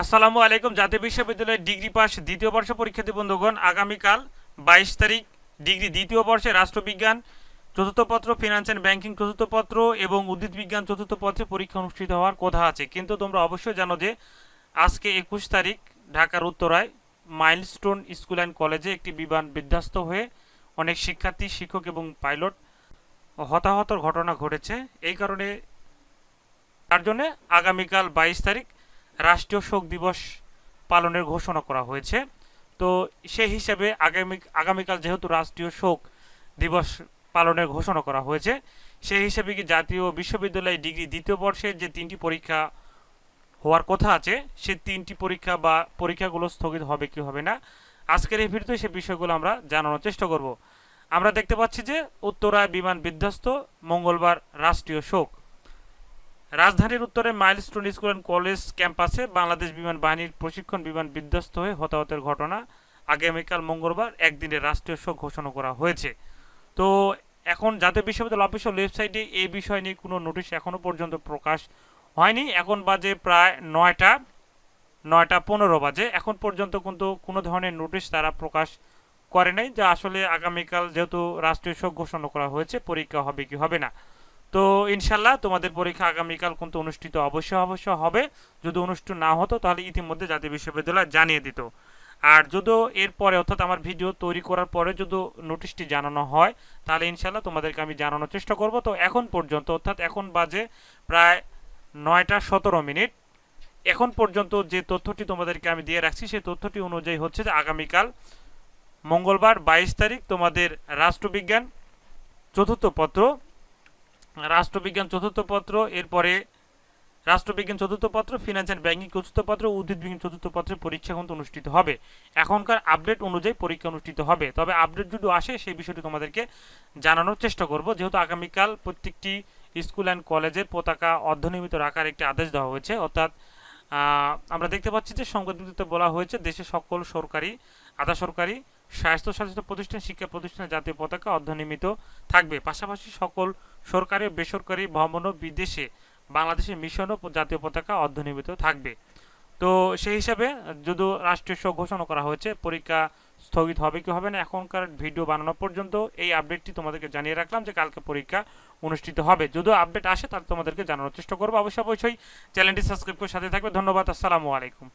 আসসালামু আলাইকুম। জাতীয় বিশ্ববিদ্যালয়ের ডিগ্রি পাস দ্বিতীয় বর্ষ পরীক্ষার্থী বন্ধুগণ, আগামীকাল বাইশ তারিখ ডিগ্রি দ্বিতীয় বর্ষে রাষ্ট্রবিজ্ঞান, চতুর্থ পত্র ফিনান্স অ্যান্ড ব্যাংকিং চতুর্থ পত্র এবং উদ্ভিদ বিজ্ঞান চতুর্থ পত্রে পরীক্ষা অনুষ্ঠিত হওয়ার কথা আছে। কিন্তু তোমরা অবশ্যই জানো যে আজকে একুশ তারিখ ঢাকার উত্তরায় মাইলস্টোন স্কুল অ্যান্ড কলেজে একটি বিমান বিধ্বস্ত হয়ে অনেক শিক্ষার্থী, শিক্ষক এবং পাইলট হতাহতর ঘটনা ঘটেছে। এই কারণে, তার জন্যে আগামীকাল বাইশ তারিখ রাষ্ট্রীয় শোক দিবস পালনের ঘোষণা করা হয়েছে। তো সেই হিসাবে আগামী, আগামীকাল যেহেতু রাষ্ট্রীয় শোক দিবস পালনের ঘোষণা করা হয়েছে, সেই হিসাবে কি জাতীয় বিশ্ববিদ্যালয় ডিগ্রি দ্বিতীয় বর্ষের যে তিনটি পরীক্ষা হওয়ার কথা আছে, সে তিনটি পরীক্ষা বা পরীক্ষাগুলো স্থগিত হবে কি হবে না, আজকের এই ভিডিওতে সে বিষয়গুলো আমরা জানানোর চেষ্টা করব। আমরা দেখতে পাচ্ছি যে উত্তরায় বিমান বিধ্বস্ত, মঙ্গলবার রাষ্ট্রীয় শোক। রাজধানীর উত্তরে মাইলস্টোন স্কুল অ্যান্ড কলেজ ক্যাম্পাসে বাংলাদেশ বিমান বাহিনীর প্রশিক্ষণ বিমান বিধ্বস্ত হয়ে হতাহতের ঘটনা আগামীকাল মঙ্গলবার একদিনের রাষ্ট্রীয় শোক ঘোষণা করা হয়েছে। তো এখন জাতীয় বিশ্ববিদ্যালয় অফিসিয়াল ওয়েবসাইটে এই বিষয় নিয়ে কোনো নোটিশ এখনও পর্যন্ত প্রকাশ হয়নি। এখন বাজে প্রায় নয়টা নয়টা পনেরো বাজে। এখন পর্যন্ত কিন্তু কোনো ধরনের নোটিশ তারা প্রকাশ করে নাই, যে আসলে আগামীকাল যেহেতু রাষ্ট্রীয় শোক ঘোষণা করা হয়েছে, পরীক্ষা হবে কি হবে না। তো ইনশাল্লাহ তোমাদের পরীক্ষা আগামীকাল কিন্তু অনুষ্ঠিত অবশ্যই অবশ্যই হবে। যদি অনুষ্ঠিত না হতো তাহলে ইতিমধ্যে জাতীয় বিশ্ববিদ্যালয় জানিয়ে দিত। আর যদিও এরপরে অর্থাৎ আমার ভিডিও তৈরি করার পরে যদি নোটিশটি জানানো হয়, তাহলে ইনশাল্লাহ তোমাদেরকে আমি জানানোর চেষ্টা করব। তো এখন পর্যন্ত অর্থাৎ এখন বাজে প্রায় নয়টা সতেরো মিনিট। এখন পর্যন্ত যে তথ্যটি তোমাদেরকে আমি দিয়ে রাখছি, সেই তথ্যটি অনুযায়ী হচ্ছে যে আগামীকাল মঙ্গলবার বাইশ তারিখ তোমাদের রাষ্ট্রবিজ্ঞান চতুর্থ পত্র রাষ্ট্রবিজ্ঞান চতুর্থ পত্র, এরপরে রাষ্ট্রবিজ্ঞান চতুর্থ পত্র ফিনান্স অ্যান্ড ব্যাংকিং চতুর্থ পত্র, উদ্ভিদ বিজ্ঞান চতুর্থ পত্রের পরীক্ষা কিন্তু অনুষ্ঠিত হবে। এখনকার আপডেট অনুযায়ী পরীক্ষা অনুষ্ঠিত হবে। তবে আপডেট যদি আসে, সেই বিষয়টি তোমাদেরকে জানানোর চেষ্টা করব। যেহেতু আগামীকাল প্রত্যেকটি স্কুল অ্যান্ড কলেজের পতাকা অর্ধনিয়মিত রাখার একটি আদেশ দেওয়া হয়েছে, অর্থাৎ আমরা দেখতে পাচ্ছি যে সংবাদ বলা হয়েছে, দেশে সকল সরকারি, আধা সরকারি স্বাস্থ্যশাসিত প্রতিষ্ঠান, শিক্ষা প্রতিষ্ঠানের জাতীয় পতাকা অর্ধনিয়মিত থাকবে। পাশাপাশি সকল সরকারি, বেসরকারি ভ্রমণ ও বিদেশে বাংলাদেশের মিশন ও জাতীয় পতাকা অর্ধনিয়মিত থাকবে। তো সেই হিসাবে যদি রাষ্ট্রীয় শোক ঘোষণা করা হয়েছে, পরীক্ষা স্থগিত হবে কি হবে না, এখনকার ভিডিও বানানো পর্যন্ত এই আপডেটটি তোমাদেরকে জানিয়ে রাখলাম যে কালকে পরীক্ষা অনুষ্ঠিত হবে। যদিও আপডেট আসে, তাহলে তোমাদেরকে জানানোর চেষ্টা করব। অবশ্যই অবশ্যই চ্যানেলটি সাবস্ক্রাইব করে সাথে থাকবে। ধন্যবাদ, আসসালামু আলাইকুম।